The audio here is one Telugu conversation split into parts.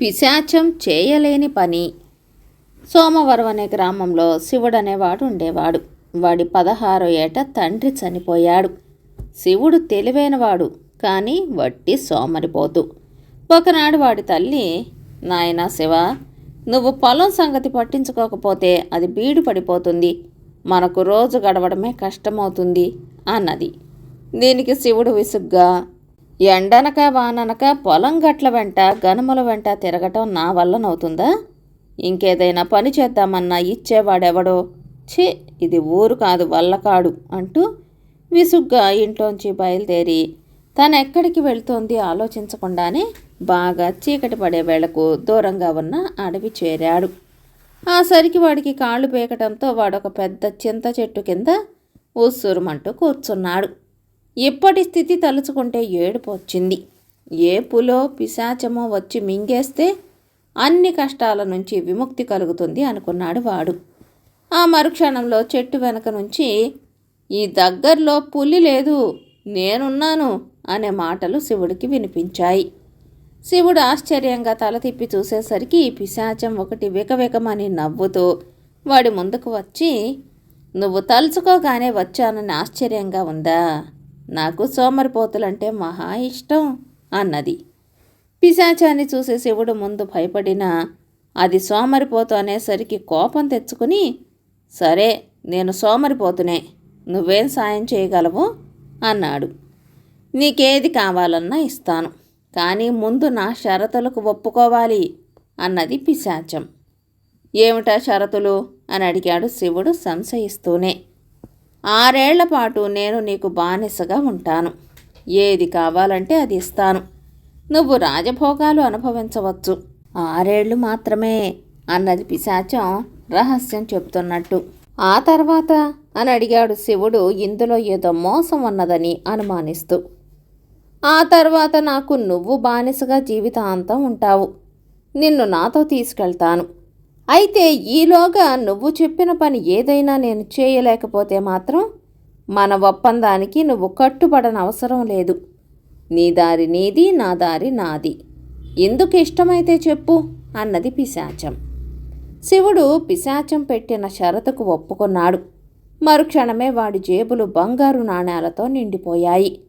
పిశాచం చేయలేని పని. సోమవరం అనే గ్రామంలో శివుడు అనేవాడు ఉండేవాడు. వాడి పదహారో ఏట తండ్రి చనిపోయాడు. శివుడు తెలివైనవాడు కానీ వట్టి సోమరిపోతు. ఒకనాడు వాడి తల్లి నాయనా శివ నువ్వు పొలం సంగతి పట్టించుకోకపోతే అది బీడు పడిపోతుంది. మనకు రోజు గడవడమే కష్టమవుతుంది అన్నది. దీనికి శివుడు విసుగ్గా ఎండనక వాననక పొలం గట్ల వెంట గనుమల వెంట తిరగటం నా వల్లనవుతుందా ఇంకేదైనా పని చేద్దామన్నా ఇచ్చేవాడెవడో? ఛీ ఇది ఊరు కాదు వల్లకాడు అంటూ విసుగ్గా ఇంట్లోంచి బయలుదేరి తను ఎక్కడికి వెళ్తోంది ఆలోచించకుండానే బాగా చీకటి పడే వేళకు దూరంగా ఉన్న అడవి చేరాడు. ఆ సరికి వాడికి కాళ్ళు పీకటంతో వాడొక పెద్ద చింత చెట్టు కింద ఉస్సురుమంటూ కూర్చున్నాడు. ఇప్పటి స్థితి తలుచుకుంటే ఏడుపు వచ్చింది. ఏ పులో పిశాచమో వచ్చి మింగేస్తే అన్ని కష్టాల నుంచి విముక్తి కలుగుతుంది అనుకున్నాడు వాడు. ఆ మరుక్షణంలో చెట్టు వెనక నుంచి ఈ దగ్గరలో పులి లేదు నేనున్నాను అనే మాటలు శివుడికి వినిపించాయి. శివుడు ఆశ్చర్యంగా తల తిప్పి చూసేసరికి పిశాచం ఒకటి వికవికమని నవ్వుతూ వాడి ముందుకు వచ్చి నువ్వు తలుచుకోగానే వచ్చానని ఆశ్చర్యంగా ఉందా? నాకు సోమరిపోతులంటే మహా ఇష్టం అన్నది. పిశాచాన్ని చూసి శివుడు ముందు భయపడినా అది సోమరిపోతు అనేసరికి కోపం తెచ్చుకుని సరే నేను సోమరిపోతునే నువ్వేం సాయం చేయగలవు? అన్నాడు. నీకేది కావాలన్నా ఇస్తాను కానీ ముందు నా షరతులకు ఒప్పుకోవాలి అన్నది పిశాచం. ఏమిటా షరతులు? అని అడిగాడు శివుడు సంశయిస్తూనే. ఆరేళ్ళ పాటు నేను నీకు బానిసగా ఉంటాను. ఏది కావాలంటే అది ఇస్తాను. నువ్వు రాజభోగాలు అనుభవించవచ్చు. ఆరేళ్ళు మాత్రమే అన్నది పిశాచం రహస్యం చెప్తున్నట్టు. ఆ తర్వాత అని అడిగాడు శివుడు ఇందులో ఏదో మోసం ఉన్నదని అనుమానిస్తూ. ఆ తర్వాత నాకు నువ్వు బానిసగా జీవితాంతం ఉంటావు. నిన్ను నాతో తీసుకెళ్తాను. అయితే ఈలోగా నువ్వు చెప్పిన పని ఏదైనా నేను చేయలేకపోతే మాత్రం మన ఒప్పందానికి నువ్వు కట్టుబడన అవసరం లేదు. నీ దారి నీది నా దారి నాది. ఎందుకు ఇష్టమైతే చెప్పు అన్నది పిశాచం. శివుడు పిశాచం పెట్టిన షరతుకు ఒప్పుకున్నాడు. మరుక్షణమే వాడి జేబులు బంగారు నాణేలతో నిండిపోయాయి.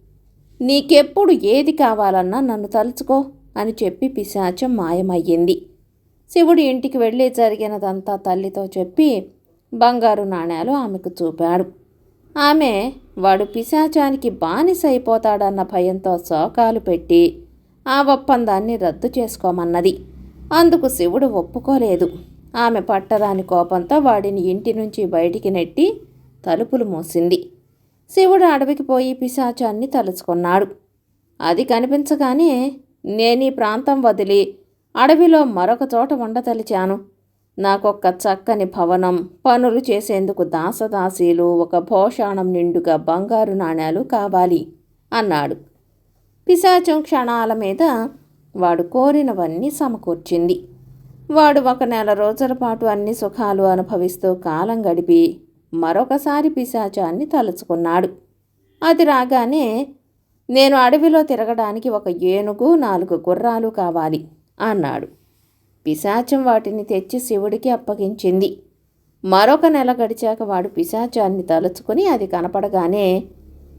నీకెప్పుడు ఏది కావాలన్నా నన్ను తలుచుకో అని చెప్పి పిశాచం మాయమయ్యింది. శివుడు ఇంటికి వెళ్ళి జరిగినదంతా తల్లితో చెప్పి బంగారు నాణేలు ఆమెకు చూపాడు. ఆమె వాడు పిశాచానికి బానిస అయిపోతాడన్న భయంతో శోకాలు పెట్టి ఆ ఒప్పందాన్ని రద్దు చేసుకోమన్నది. అందుకు శివుడు ఒప్పుకోలేదు. ఆమె పట్టరాని కోపంతో వాడిని ఇంటి నుంచి బయటికి నెట్టి తలుపులు మూసింది. శివుడు అడవికి పోయి పిశాచాన్ని తలుచుకున్నాడు. అది కనిపించగానే నేను ఈ ప్రాంతం వదిలి అడవిలో మరొక చోట ఉండదలిచాను. నాకొక్క చక్కని భవనం. పనులు చేసేందుకు దాసదాసీలు ఒక భోషాణం నిండుగా బంగారు నాణ్యాలు కావాలి అన్నాడు. పిశాచం క్షణాల మీద వాడు కోరినవన్నీ సమకూర్చింది. వాడు ఒక నెల రోజుల పాటు అన్ని సుఖాలు అనుభవిస్తూ కాలం గడిపి మరొకసారి పిశాచాన్ని తలుచుకున్నాడు. అది రాగానే నేను అడవిలో తిరగడానికి ఒక ఏనుగు నాలుగు గుర్రాలు కావాలి. అన్నాడు. పిశాచం వాటిని తెచ్చి శివుడికి అప్పగించింది. మరొక నెల గడిచాక వాడు పిశాచాన్ని తలుచుకుని అది కనపడగానే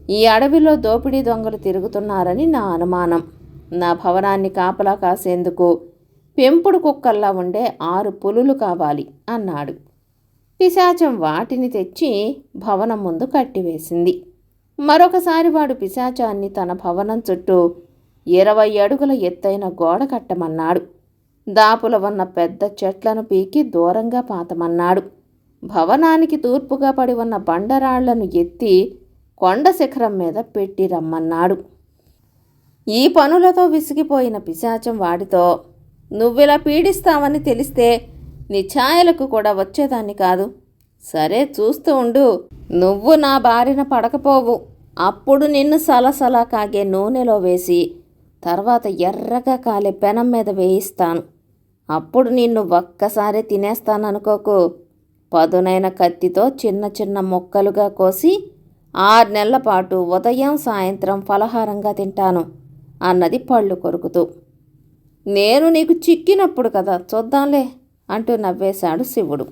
ఈ అడవిలో దోపిడీ దొంగలు తిరుగుతున్నారని నా అనుమానం. నా భవనాన్ని కాపలా కాసేందుకు పెంపుడు కుక్కల్లా ఉండే ఆరు పులులు కావాలి అన్నాడు. పిశాచం వాటిని తెచ్చి భవనం ముందు కట్టివేసింది. మరొకసారి వాడు పిశాచాన్ని తన భవనం చుట్టూ ఇరవై అడుగుల ఎత్తైన గోడ కట్టమన్నాడు. దాపుల ఉన్న పెద్ద చెట్లను పీకి దూరంగా పాతమన్నాడు. భవనానికి తూర్పుగా పడి ఉన్న బండరాళ్ళను ఎత్తి కొండ శిఖరం మీద పెట్టి రమ్మన్నాడు. ఈ పనులతో విసిగిపోయిన పిశాచం వాడితో నువ్విలా పీడిస్తావని తెలిస్తే నీ ఛాయలకు కూడా వచ్చేదాన్ని కాదు. సరే చూస్తూ ఉండు. నువ్వు నా బారిన పడకపోవు. అప్పుడు నిన్ను సలసలా కాగే నూనెలో వేసి తర్వాత ఎర్రగా కాలే పెనం మీద వేయిస్తాను. అప్పుడు నిన్ను ఒక్కసారి తినేస్తాననుకోకు. పదునైన కత్తితో చిన్న చిన్న ముక్కలుగా కోసి ఆరు నెలల పాటు ఉదయం సాయంత్రం ఫలహారంగా తింటాను అన్నది పళ్ళు కొరుకుతూ. నేను నీకు చిక్కినప్పుడు కదా చూద్దాంలే అంటూ నవ్వేశాడు శివుడు.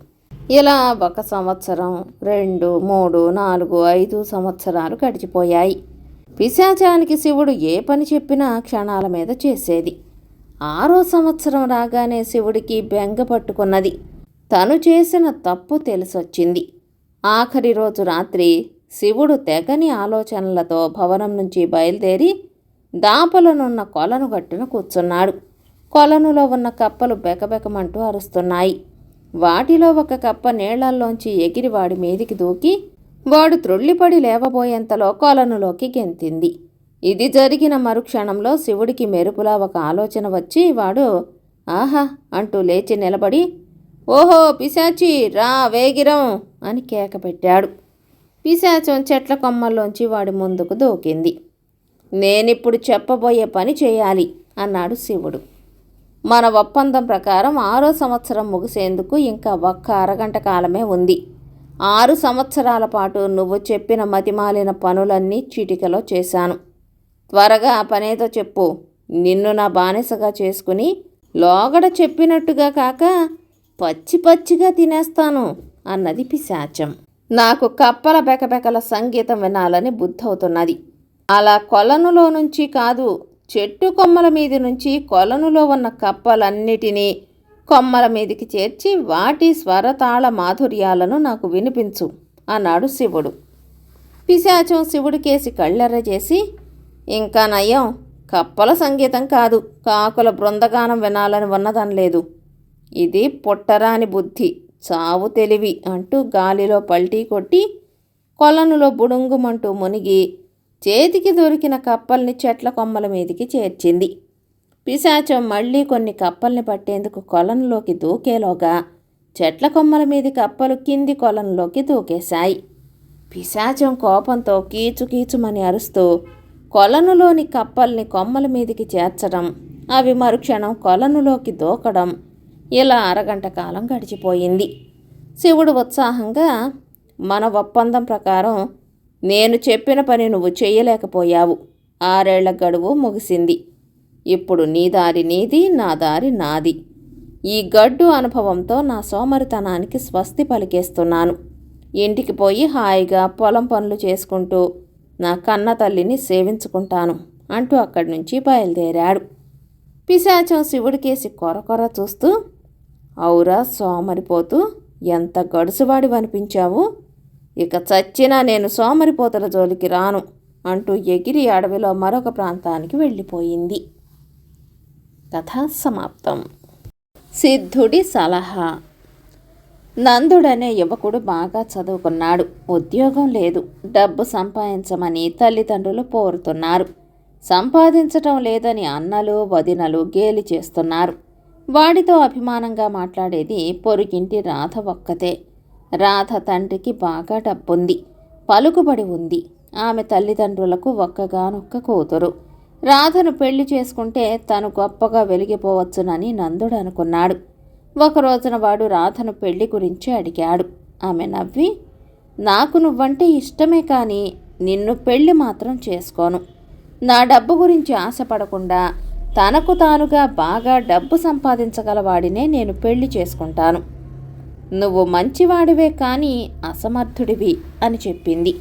ఇలా ఒక సంవత్సరం రెండు మూడు నాలుగు ఐదు సంవత్సరాలు గడిచిపోయాయి. పిశాచానికి శివుడు ఏ పని చెప్పినా క్షణాల మీద చేసేది. ఆరో సంవత్సరం రాగానే శివుడికి బెంగ పట్టుకున్నది. తను చేసిన తప్పు తెలిసొచ్చింది. ఆఖరి రోజు రాత్రి శివుడు తెగని ఆలోచనలతో భవనం నుంచి బయలుదేరి దాపలనున్న కొలను గట్టున కూర్చున్నాడు. కొలనులో ఉన్న కప్పలు బెకబెకమంటూ అరుస్తున్నాయి. వాటిలో ఒక కప్ప నీళ్ళల్లోంచి ఎగిరి వాడి మీదికి దూకి వాడు త్రుళ్ళిపడి లేవబోయేంతలో కొలనులోకి గెంతింది. ఇది జరిగిన మరుక్షణంలో శివుడికి మెరుపులా ఒక ఆలోచన వచ్చి వాడు ఆహా! అంటూ లేచి నిలబడి ఓహో పిశాచి రా వేగిరం! అని కేక పెట్టాడు. పిశాచం చెట్ల కొమ్మల్లోంచి వాడి ముందుకు దూకింది. నేనిప్పుడు చెప్పబోయే పని చేయాలి అన్నాడు శివుడు. మన ఒప్పందం ప్రకారం ఆరో సంవత్సరం ముగిసేందుకు ఇంకా ఒక్క అరగంట కాలమే ఉంది. ఆరు సంవత్సరాల పాటు నువ్వు చెప్పిన మతిమాలిన పనులన్నీ చీటికలో చేశాను. త్వరగా పనేదో చెప్పు. నిన్ను నా బానిసగా చేసుకుని లోగడ చెప్పినట్టుగా కాక పచ్చి పచ్చిగా తినేస్తాను అన్నది పిశాచం. నాకు కప్పల బెకబెకల సంగీతం వినాలని బుద్ధవుతున్నది. అలా కొలనులో నుంచి కాదు చెట్టు కొమ్మల మీద నుంచి కొలనులో ఉన్న కప్పలన్నిటినీ కొమ్మల మీదికి చేర్చి వాటి స్వరతాళ మాధుర్యాలను నాకు వినిపించు అన్నాడు శివుడు. పిశాచం శివుడికేసి కళ్ళెర్ర చేసి ఇంకా నయం కప్పల సంగీతం కాదు కాకుల బృందగానం వినాలని ఉన్నదనలేదు ఇది పుట్టరాని బుద్ధి చావు తెలివి అంటూ గాలిలో పల్టీ కొట్టి కొలనులో బుడుంగుమంటూ మునిగి చేతికి దొరికిన కప్పల్ని చెట్ల కొమ్మల మీదికి చేర్చింది. పిశాచం మళ్ళీ కొన్ని కప్పల్ని పట్టేందుకు కొలనులోకి దూకేలోగా చెట్ల కొమ్మల మీది కప్పలు కింది కొలనులోకి దూకేశాయి. పిశాచం కోపంతో కీచుకీచుమని అరుస్తూ కొలనులోని కప్పల్ని కొమ్మల మీదికి చేర్చడం అవి మరుక్షణం కొలనులోకి దూకడం ఇలా అరగంట కాలం గడిచిపోయింది. శివుడు ఉత్సాహంగా మన ఒప్పందం ప్రకారం నేను చెప్పిన పని నువ్వు చేయలేకపోయావు. ఆరేళ్ళ గడువు ముగిసింది. ఇప్పుడు నీ దారి నీది నా దారి నాది. ఈ గడ్డు అనుభవంతో నా సోమరితనానికి స్వస్తి పలికేస్తున్నాను. ఇంటికి పోయి హాయిగా పొలం పనులు చేసుకుంటూ నా కన్న తల్లిని సేవించుకుంటాను అంటూ అక్కడి నుంచి బయలుదేరాడు. పిశాచం శివుడికేసి కొర కొర చూస్తూ ఔరా సోమరిపోతూ ఎంత గడుసువాడి అనిపించావు ఇక చచ్చినా నేను సోమరిపోతల జోలికి రాను అంటూ ఎగిరి అడవిలో మరొక ప్రాంతానికి వెళ్ళిపోయింది. కథ సమాప్తం సిద్ధుడి సలహా. నందుడనే యువకుడు బాగా చదువుకున్నాడు. ఉద్యోగం లేదు. డబ్బు సంపాదించమని తల్లిదండ్రులు పోరుతున్నారు సంపాదించటం లేదని అన్నలు వదినలు గేలి చేస్తున్నారు. వాడితో అభిమానంగా మాట్లాడేది పొరుగింటి రాధ ఒక్కతే. రాధ తండ్రికి బాగా డబ్బుంది. పలుకుబడి ఉంది. ఆమె తల్లిదండ్రులకు ఒక్కగానొక్క కూతురు. రాధను పెళ్ళి చేసుకుంటే తను గొప్పగా వెలిగిపోవచ్చునని నందుడు అనుకున్నాడు. ఒక రోజున వాడు రాధను పెళ్ళి గురించి అడిగాడు. ఆమె నవ్వి నాకు నువ్వంటే ఇష్టమే కానీ నిన్ను పెళ్ళి మాత్రం చేసుకోను. నా డబ్బు గురించి ఆశపడకుండా తనకు తానుగా బాగా డబ్బు సంపాదించగలవాడినే నేను పెళ్ళి చేసుకుంటాను. నువ్వు మంచివాడివే కానీ అసమర్థుడివి అని చెప్పింది.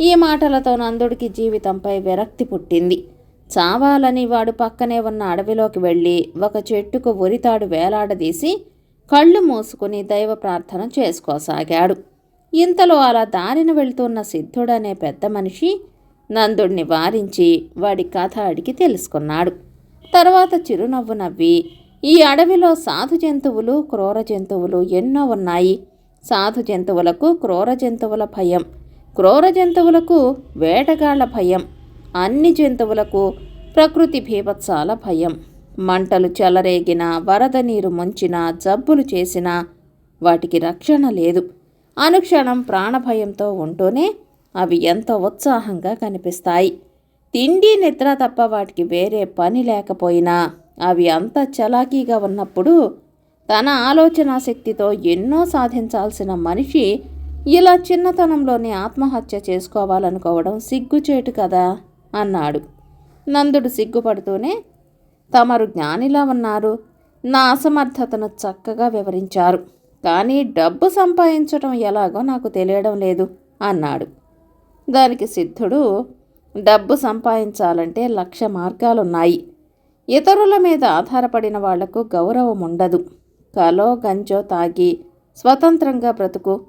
ఈ మాటలతో నందుడికి జీవితంపై విరక్తి పుట్టింది. చావాలని వాడు పక్కనే ఉన్న అడవిలోకి వెళ్ళి ఒక చెట్టుకు ఉరితాడు వేలాడదీసి కళ్ళు మూసుకుని దైవ ప్రార్థన చేసుకోసాగాడు. ఇంతలో అలా దారిన వెళ్తున్న సిద్ధుడనే పెద్ద మనిషి నందుడిని వారించి వాడి కథ అడిగి తెలుసుకున్నాడు. తర్వాత చిరునవ్వు నవ్వి ఈ అడవిలో సాధు జంతువులు క్రూర జంతువులు ఎన్నో ఉన్నాయి. సాధు జంతువులకు క్రూర జంతువుల భయం క్రూర జంతువులకు వేటగాళ్ళ భయం అన్ని జంతువులకు ప్రకృతి భీభత్సాల భయం. మంటలు చెలరేగిన వరద నీరు ముంచిన జబ్బులు చేసినా వాటికి రక్షణ లేదు. అనుక్షణం ప్రాణభయంతో ఉంటూనే అవి ఎంతో ఉత్సాహంగా కనిపిస్తాయి. తిండి నిద్ర తప్ప వాటికి వేరే పని లేకపోయినా అవి అంత చలాకీగా ఉన్నప్పుడు తన ఆలోచన శక్తితో ఎన్నో సాధించాల్సిన మనిషి ఇలా చిన్నతనంలోనే ఆత్మహత్య చేసుకోవాలనుకోవడం సిగ్గుచేటు కదా. అన్నాడు. నందుడు సిగ్గుపడుతూనే తమరు జ్ఞానిలా ఉన్నారు. నా అసమర్థతను చక్కగా వివరించారు. కానీ డబ్బు సంపాదించడం ఎలాగో నాకు తెలియడం లేదు అన్నాడు. దానికి సిద్ధుడు డబ్బు సంపాదించాలంటే లక్ష మార్గాలున్నాయి. ఇతరుల మీద ఆధారపడిన వాళ్ళకు గౌరవం ఉండదు. కలో గంజో తాగి స్వతంత్రంగా బ్రతుకు.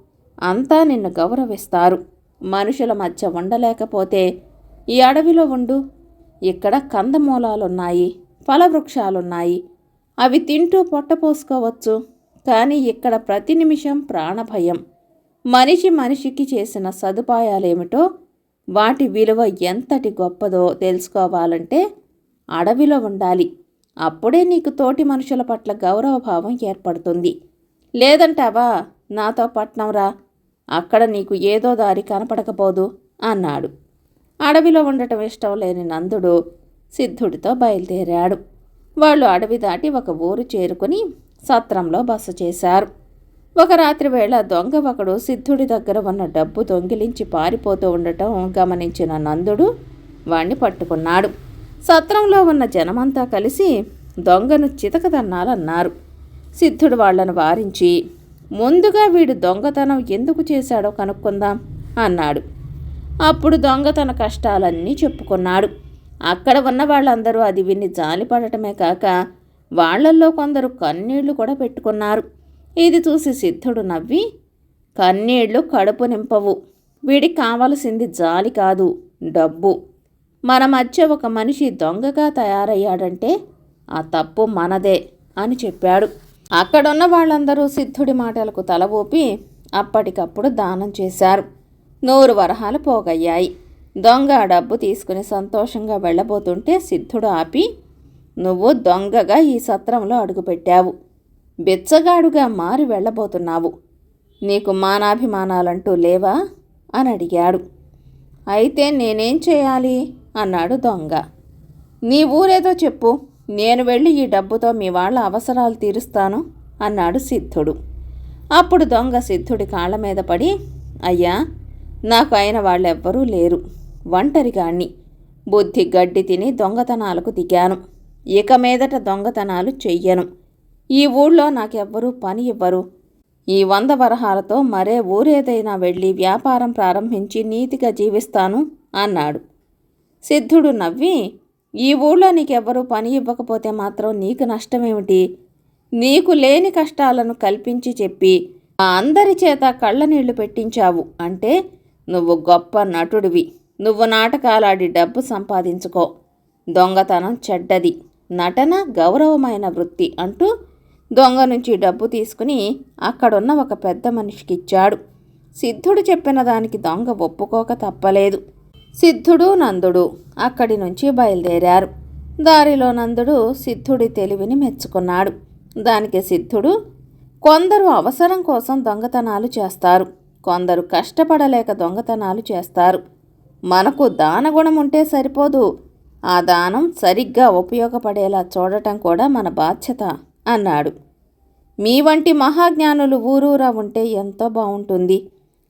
అంతా నిన్ను గౌరవిస్తారు. మనుషుల మధ్య ఉండలేకపోతే ఈ అడవిలో ఉండు. ఇక్కడ కందమూలాలున్నాయి ఫలవృక్షాలున్నాయి. అవి తింటూ పొట్టపోసుకోవచ్చు కానీ ఇక్కడ ప్రతి నిమిషం ప్రాణభయం. మనిషి మనిషికి చేసిన సదుపాయాలేమిటో వాటి విలువ ఎంతటి గొప్పదో తెలుసుకోవాలంటే అడవిలో ఉండాలి. అప్పుడే నీకు తోటి మనుషుల పట్ల గౌరవభావం ఏర్పడుతుంది. లేదంటావా నాతో పట్నం రా. అక్కడ నీకు ఏదో దారి కనపడకపోదు అన్నాడు. అడవిలో ఉండటం ఇష్టం లేని నందుడు సిద్ధుడితో బయలుదేరాడు. వాళ్ళు అడవి దాటి ఒక ఊరు చేరుకుని సత్రంలో బస చేశారు. ఒక రాత్రి వేళ దొంగ ఒకడు సిద్ధుడి దగ్గర ఉన్న డబ్బు దొంగిలించి పారిపోతూ ఉండటం గమనించిన నందుడు వాణ్ణి పట్టుకున్నాడు. సత్రంలో ఉన్న జనమంతా కలిసి దొంగను చితకదన్నాలన్నారు సిద్ధుడు వాళ్ళను వారించి ముందుగా వీడు దొంగతనం ఎందుకు చేశాడో కనుక్కుందాం అన్నాడు. అప్పుడు దొంగ తన కష్టాలన్నీ చెప్పుకున్నాడు. అక్కడ ఉన్న వాళ్ళందరూ అది విని జాలిపడటమే కాక వాళ్ళల్లో కొందరు కన్నీళ్ళు కూడా పెట్టుకున్నారు. ఇది చూసి సిద్ధుడు నవ్వి కన్నీళ్ళు కడుపు నింపవు. వీడికి కావలసింది జాలి కాదు డబ్బు. మన మధ్య ఒక మనిషి దొంగగా తయారయ్యాడంటే ఆ తప్పు మనదే అని చెప్పాడు. అక్కడున్న వాళ్ళందరూ సిద్ధుడి మాటలకు తల ఊపి అప్పటికప్పుడు దానం చేశారు. నూరు వరహాలు పోగయ్యాయి. దొంగ ఆ డబ్బు తీసుకుని సంతోషంగా వెళ్ళబోతుంటే సిద్ధుడు ఆపి నువ్వు దొంగగా ఈ సత్రంలో అడుగుపెట్టావు. బిచ్చగాడుగా మారి వెళ్ళబోతున్నావు. నీకు మానాభిమానాలంటూ లేవా? అని అడిగాడు. అయితే నేనేం చేయాలి? అన్నాడు దొంగ. నీ ఊరేదో చెప్పు. నేను వెళ్ళి ఈ డబ్బుతో మీ వాళ్ళ అవసరాలు తీరుస్తాను అన్నాడు సిద్ధుడు. అప్పుడు దొంగ సిద్ధుడి కాళ్ళ మీద పడి అయ్యా నాకు అయిన వాళ్ళెవ్వరూ లేరు. ఒంటరిగాణ్ణి. బుద్ధి గడ్డి తిని దొంగతనాలకు దిగాను. ఇక మీదట దొంగతనాలు చెయ్యను. ఈ ఊళ్ళో నాకెవ్వరూ పని ఇవ్వరు. ఈ వంద వరహాలతో మరే ఊరేదైనా వెళ్ళి వ్యాపారం ప్రారంభించి నీతిగా జీవిస్తాను అన్నాడు. సిద్ధుడు నవ్వి ఈ ఊళ్ళో నీకెవ్వరూ పని ఇవ్వకపోతే మాత్రం నీకు నష్టమేమిటి? నీకు లేని కష్టాలను కల్పించి చెప్పి ఆ అందరి చేత కళ్ళనీళ్ళు పెట్టించావు అంటే నువ్వు గొప్ప నటుడివి. నువ్వు నాటకాలాడి డబ్బు సంపాదించుకో. దొంగతనం చెడ్డది. నటన గౌరవమైన వృత్తి అంటూ దొంగ నుంచి డబ్బు తీసుకుని అక్కడున్న ఒక పెద్ద మనిషికి ఇచ్చాడు. సిద్ధుడు చెప్పిన దానికి దొంగ ఒప్పుకోక తప్పలేదు. సిద్ధుడు నందుడు అక్కడి నుంచి బయలుదేరారు. దారిలో నందుడు సిద్ధుడి తెలివిని మెచ్చుకున్నాడు. దానికి సిద్ధుడు కొందరు అవసరం కోసం దొంగతనాలు చేస్తారు. కొందరు కష్టపడలేక దొంగతనాలు చేస్తారు. మనకు దానగుణం ఉంటే సరిపోదు. ఆ దానం సరిగ్గా ఉపయోగపడేలా చూడటం కూడా మన బాధ్యత అన్నాడు. మీ వంటి మహాజ్ఞానులు ఊరూరా ఉంటే ఎంతో బాగుంటుంది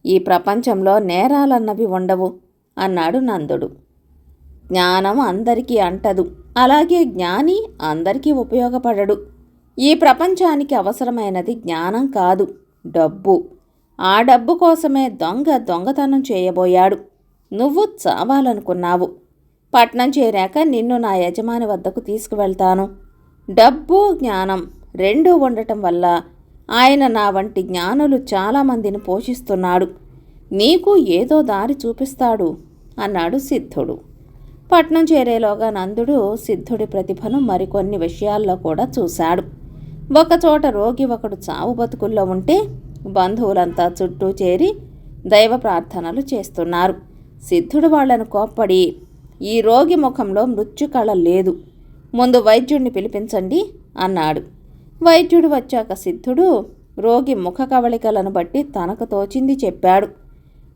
ఈ ప్రపంచంలో నేరాలన్నవి ఉండవు అన్నాడు నందుడు. జ్ఞానం అందరికీ అంటదు. అలాగే జ్ఞాని అందరికీ ఉపయోగపడడు. ఈ ప్రపంచానికి అవసరమైనది జ్ఞానం కాదు డబ్బు. ఆ డబ్బు కోసమే దొంగ దొంగతనం చేయబోయాడు. నువ్వు చావాలనుకున్నావు. పట్నం చేరాక నిన్ను నా యజమాని వద్దకు తీసుకువెళ్తాను. డబ్బు జ్ఞానం రెండూ ఉండటం వల్ల ఆయన నా వంటి జ్ఞానులు చాలామందిని పోషిస్తున్నాడు. నీకు ఏదో దారి చూపిస్తాడు అన్నాడు సిద్ధుడు. పట్నం చేరేలోగా నందుడు సిద్ధుడి ప్రతిభను మరికొన్ని విషయాల్లో కూడా చూశాడు. ఒకచోట రోగి ఒకడు చావు బతుకుల్లో ఉంటే బంధువులంతా చుట్టూ చేరి దైవ ప్రార్థనలు చేస్తున్నారు. సిద్ధుడు వాళ్ళను కోప్పడి ఈ రోగి ముఖంలో మృత్యుకళ లేదు. ముందు వైద్యుడిని పిలిపించండి అన్నాడు. వైద్యుడు వచ్చాక సిద్ధుడు రోగి ముఖ కవళికలను బట్టి తనకు తోచింది చెప్పాడు.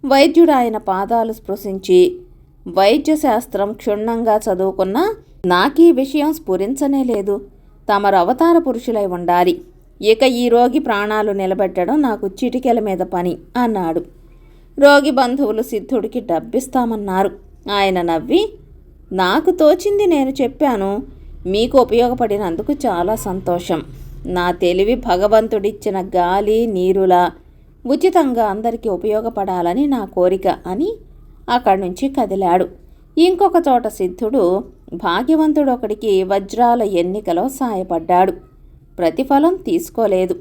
వైద్యుడు ఆయన పాదాలు స్పృశించి వైద్య శాస్త్రం క్షుణ్ణంగా చదువుకున్నా నాకీ విషయం స్ఫురించనే లేదు. తమరు అవతార పురుషులై ఉండాలి. ఇక ఈ రోగి ప్రాణాలు నిలబెట్టడం నాకు చిటికెల మీద పని అన్నాడు. రోగి బంధువులు సిద్ధుడికి డబ్బిస్తామన్నారు. ఆయన నవ్వి నాకు తోచింది నేను చెప్పాను. మీకు ఉపయోగపడినందుకు చాలా సంతోషం. నా తెలివి భగవంతుడిచ్చిన గాలి నీరులా ఉచితంగా అందరికీ ఉపయోగపడాలని నా కోరిక అని అక్కడి నుంచి కదిలాడు. ఇంకొక చోట సిద్ధుడు భాగ్యవంతుడు ఒకడికి వజ్రాల ఎన్నికలో సాయపడ్డాడు. ప్రతిఫలం తీసుకోలేదు.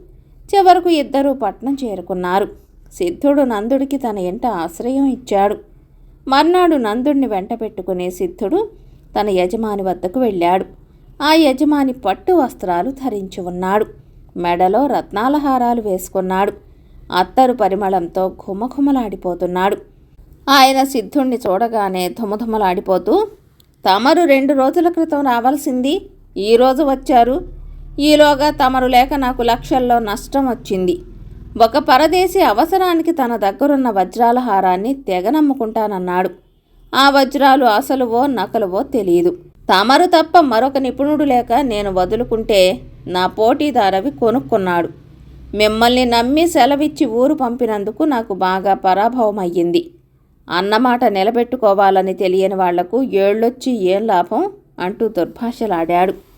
చివరకు ఇద్దరూ పట్నం చేరుకున్నారు. సిద్ధుడు నందుడికి తన ఇంట ఆశ్రయం ఇచ్చాడు. మర్నాడు నందుడిని వెంట పెట్టుకునే సిద్ధుడు తన యజమాని వద్దకు వెళ్ళాడు. ఆ యజమాని పట్టు వస్త్రాలు ధరించి ఉన్నాడు. మెడలో రత్నాల హారాలు వేసుకున్నాడు. అత్తరు పరిమళంతో ఘుమఘుమలాడిపోతున్నాడు. ఆయన సిద్ధుణ్ణి చూడగానే ధుమధుమలాడిపోతూ తమరు రెండు రోజుల క్రితం రావాల్సింది. ఈరోజు వచ్చారు. ఈలోగా తమరు లేక నాకు లక్షల్లో నష్టం వచ్చింది. ఒక పరదేశీ అవసరానికి తన దగ్గరున్న వజ్రాల హారాన్ని తెగనమ్ముకుంటానన్నాడు. ఆ వజ్రాలు అసలువో నకలువో తెలియదు తమరు తప్ప మరొక నిపుణుడు లేక నేను వదులుకుంటే నా పోటీదారవి కొనుక్కున్నాడు. మిమ్మల్ని నమ్మి సెలవిచ్చి ఊరు పంపినందుకు నాకు బాగా పరాభవమయ్యింది. అన్నమాట నిలబెట్టుకోవాలని తెలియని వాళ్ళకు ఏళ్ళొచ్చి ఏం లాభం అంటూ దుర్భాషలాడాడు.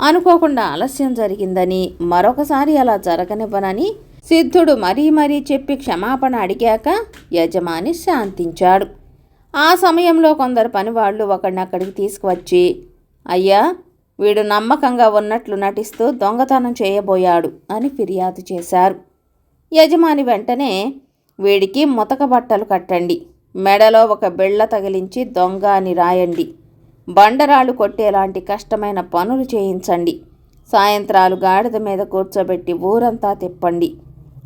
అనుకోకుండా ఆలస్యం జరిగిందని మరొకసారి అలా జరగనివ్వనని సిద్ధుడు మరీ మరీ చెప్పి క్షమాపణ అడిగాక యజమాని శాంతించాడు. ఆ సమయంలో కొందరు పనివాళ్ళు ఒకడిని అక్కడికి తీసుకువచ్చి అయ్యా వీడు నమ్మకంగా ఉన్నట్లు నటిస్తూ దొంగతనం చేయబోయాడు అని ఫిర్యాదు చేశారు. యజమాని వెంటనే వీడికి ముతక బట్టలు కట్టండి. మెడలో ఒక బిళ్ళ తగిలించి దొంగ అని రాయండి. బండరాళ్ళు కొట్టేలాంటి కష్టమైన పనులు చేయించండి. సాయంత్రాలు గాడిద మీద కూర్చోబెట్టి ఊరంతా తిప్పండి.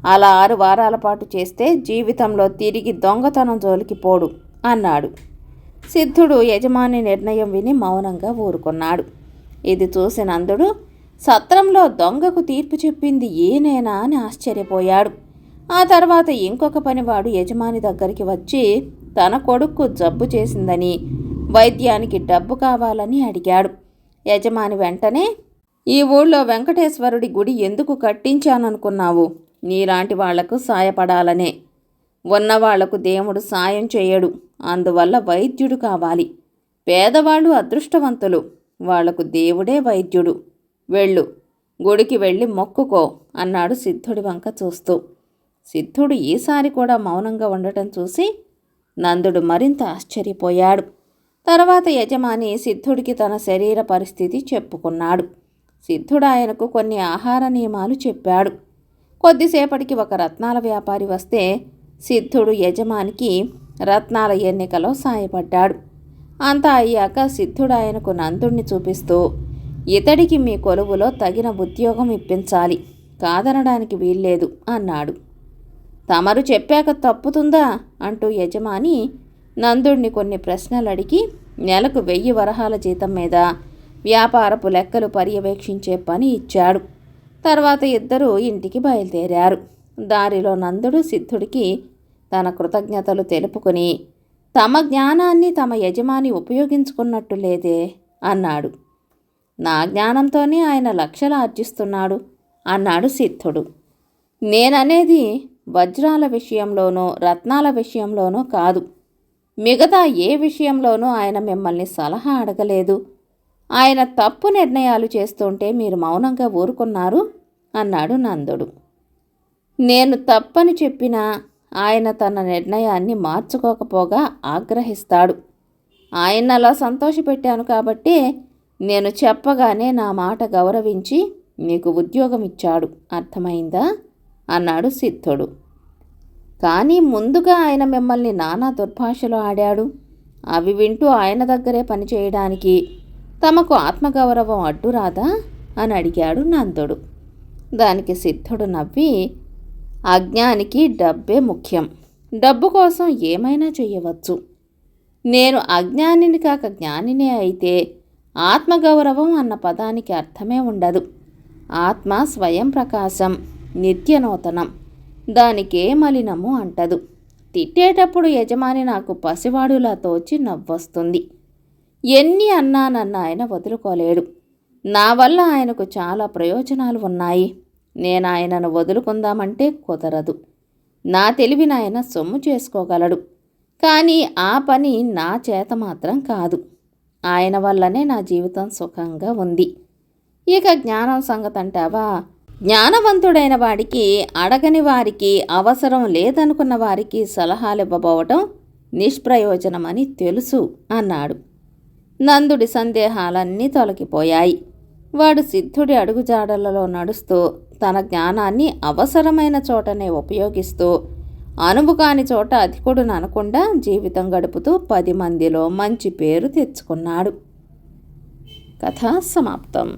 అలా ఆరు వారాల పాటు చేస్తే జీవితంలో తిరిగి దొంగతనం జోలికి పోడు అన్నాడు. సిద్ధుడు యజమాని నిర్ణయం విని మౌనంగా ఊరుకున్నాడు. ఇది చూసినందుడు సత్రంలో దొంగకు తీర్పు చెప్పింది ఏనేనా అని ఆశ్చర్యపోయాడు. ఆ తర్వాత ఇంకొక పనివాడు యజమాని దగ్గరికి వచ్చి తన కొడుకు జబ్బు చేసిందని వైద్యానికి డబ్బు కావాలని అడిగాడు. యజమాని వెంటనే ఈ ఊళ్ళో వెంకటేశ్వరుడి గుడి ఎందుకు కట్టించాననుకున్నావు? నీలాంటి వాళ్ళకు సాయపడాలనే. ఉన్నవాళ్ళకు దేవుడు సాయం చేయడు. అందువల్ల వైద్యుడు కావాలి. పేదవాళ్ళు అదృష్టవంతులు. వాళ్ళకు దేవుడే వైద్యుడు. వెళ్ళు. గుడికి వెళ్ళి మొక్కుకో అన్నాడు సిద్ధుడి వంక చూస్తూ. సిద్ధుడు ఈసారి కూడా మౌనంగా ఉండటం చూసి నందుడు మరింత ఆశ్చర్యపోయాడు. తర్వాత యజమాని సిద్ధుడికి తన శరీర పరిస్థితి చెప్పుకున్నాడు. సిద్ధుడు ఆయనకు కొన్ని ఆహార నియమాలు చెప్పాడు. కొద్దిసేపటికి ఒక రత్నాల వ్యాపారి వస్తే సిద్ధుడు యజమానికి రత్నాల ఎన్నికలో సాయపడ్డాడు. అంతా అయ్యాక సిద్ధుడు ఆయనకు నందుణ్ణి చూపిస్తూ ఇతడికి మీ కొలువులో తగిన ఉద్యోగం ఇప్పించాలి. కాదనడానికి వీల్లేదు అన్నాడు. తమరు చెప్పాక తప్పుతుందా? అంటూ యజమాని నందుణ్ణి కొన్ని ప్రశ్నలు అడిగి నెలకు వెయ్యి వరహాల జీతం మీద వ్యాపారపు లెక్కలు పర్యవేక్షించే పని ఇచ్చాడు. తర్వాత ఇద్దరూ ఇంటికి బయలుదేరారు. దారిలో నందుడు సిద్ధుడికి తన కృతజ్ఞతలు తెలుపుకుని తమ జ్ఞానాన్ని తమ యజమాని ఉపయోగించుకున్నట్టు లేదే అన్నాడు. నా జ్ఞానంతోనే ఆయన లక్షలు ఆర్జిస్తున్నాడు అన్నాడు సిద్ధుడు. నేననేది వజ్రాల విషయంలోనో రత్నాల విషయంలోనో కాదు. మిగతా ఏ విషయంలోనూ ఆయన మిమ్మల్ని సలహా అడగలేదు. ఆయన తప్పు నిర్ణయాలు చేస్తుంటే మీరు మౌనంగా ఊరుకున్నారు అన్నాడు నందుడు. నేను తప్పని చెప్పినా ఆయన తన నిర్ణయాన్ని మార్చుకోకపోగా ఆగ్రహిస్తాడు. ఆయన అలా సంతోషపెట్టాను కాబట్టి నేను చెప్పగానే నా మాట గౌరవించి నీకు ఉద్యోగం ఇచ్చాడు అర్థమైందా? అన్నాడు సిద్ధుడు. కానీ ముందుగా ఆయన మిమ్మల్ని నానా దుర్భాషలు ఆడాడు. అవి వింటూ ఆయన దగ్గరే పనిచేయడానికి తమకు ఆత్మగౌరవం అడ్డురాదా అని అడిగాడు నందుడు. దానికి సిద్ధుడు నవ్వి అజ్ఞానికి డబ్బే ముఖ్యం. డబ్బు కోసం ఏమైనా చేయవచ్చు. నేను అజ్ఞానిని కాక జ్ఞానినే అయితే ఆత్మగౌరవం అన్న పదానికి అర్థమే ఉండదు. ఆత్మ స్వయం ప్రకాశం నిత్యనూతనం దానికే మలినము అంటదు. తిట్టేటప్పుడు యజమాని నాకు పసివాడులా తోచి నవ్వొస్తుంది. ఎన్ని అన్నానన్న ఆయన వదులుకోలేడు. నా వల్ల ఆయనకు చాలా ప్రయోజనాలు ఉన్నాయి. నేను ఆయనను వదులుకుందామంటే కుదరదు. నా తెలివిని ఆయన సొమ్ము చేసుకోగలడు. కానీ ఆ పని నా చేత మాత్రం కాదు. ఆయన వల్లనే నా జీవితం సుఖంగా ఉంది. ఇక జ్ఞానం సంగతి అంటావా జ్ఞానవంతుడైన వాడికి అడగని వారికి అవసరం లేదనుకున్న వారికి సలహాలు ఇవ్వబోవటం నిష్ప్రయోజనమని తెలుసు అన్నాడు. నందుడి సందేహాలన్నీ తొలగిపోయాయి. వాడు సిద్ధుడి అడుగుజాడలలో నడుస్తూ తన జ్ఞానాన్ని అవసరమైన చోటనే ఉపయోగిస్తూ అనువు కాని చోట అధికుడును అనకుండా జీవితం గడుపుతూ పది మందిలో మంచి పేరు తెచ్చుకున్నాడు. కథ సమాప్తం.